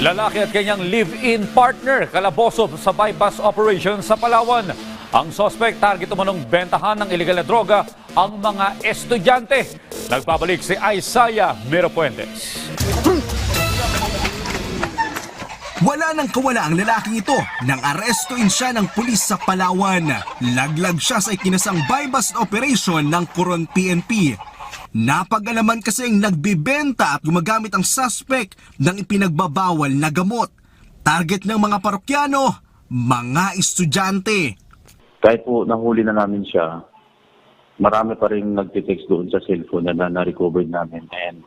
Lalaki at kanyang live-in partner kalaboso sa bypass operation sa Palawan. Ang sospek target umanong bentahan ng illegal na droga ang mga estudyante. Nagpabalik si Isaiah Mirapuentes. Wala nang kawala ang lalaking ito nang arestuin siya ng pulis sa Palawan. Laglag siya sa ikinasang bypass operation ng Coron PNP. Napag-alaman kasing nagbibenta at gumagamit ang suspect ng ipinagbabawal na gamot. Target ng mga parokyano, mga estudyante. kahit po nahuli na namin siya, marami pa rin nagtitext doon sa cellphone na na- na-recover namin. And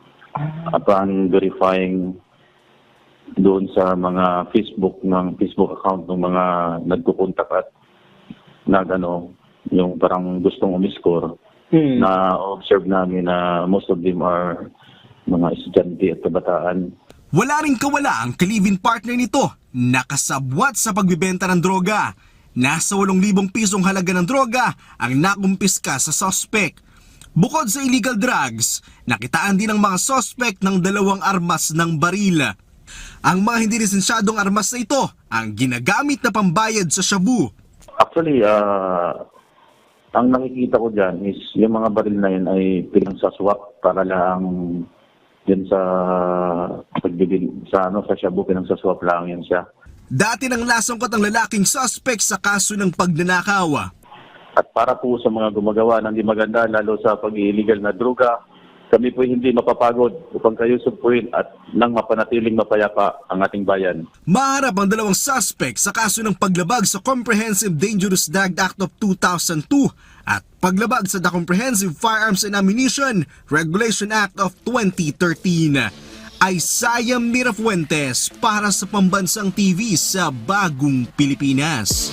upon verifying doon sa mga Facebook ng Facebook account ng mga nagkukontak at nag ano, yung parang gustong umiscore, na observe namin na most of them are mga estudyante at kabataan. Wala ring kawala ang kalivin partner nito, nakasabwat sa pagbibenta ng droga. Nasa 8,000 pisong halaga ng droga ang nakumpiska sa suspect. Bukod sa illegal drugs, nakitaan din ng mga suspect ng dalawang armas ng baril. Ang mga hindi lisensyadong armas na ito ang ginagamit na pambayad sa shabu. Actually, ah, ang nakikita ko dyan is yung mga baril na yun ay pinangsaswap para lang yun sa pagbibil sa ano sa shabu pinangsaswap lang yun siya. Dati nang lasangkot ang lalaking suspect sa kaso ng pagnanakaw. At para po sa mga gumagawa ng di maganda lalo sa pag-illegal na droga, kami po hindi mapapagod upang kayo sumpuin at nang mapanatiling mapayapa ang ating bayan. Maharap ang dalawang suspect sa kaso ng paglabag sa Comprehensive Dangerous Drug Act of 2002 at paglabag sa The Comprehensive Firearms and Ammunition Regulation Act of 2013. Isaiah Mirafuentes para sa Pambansang TV sa Bagong Pilipinas.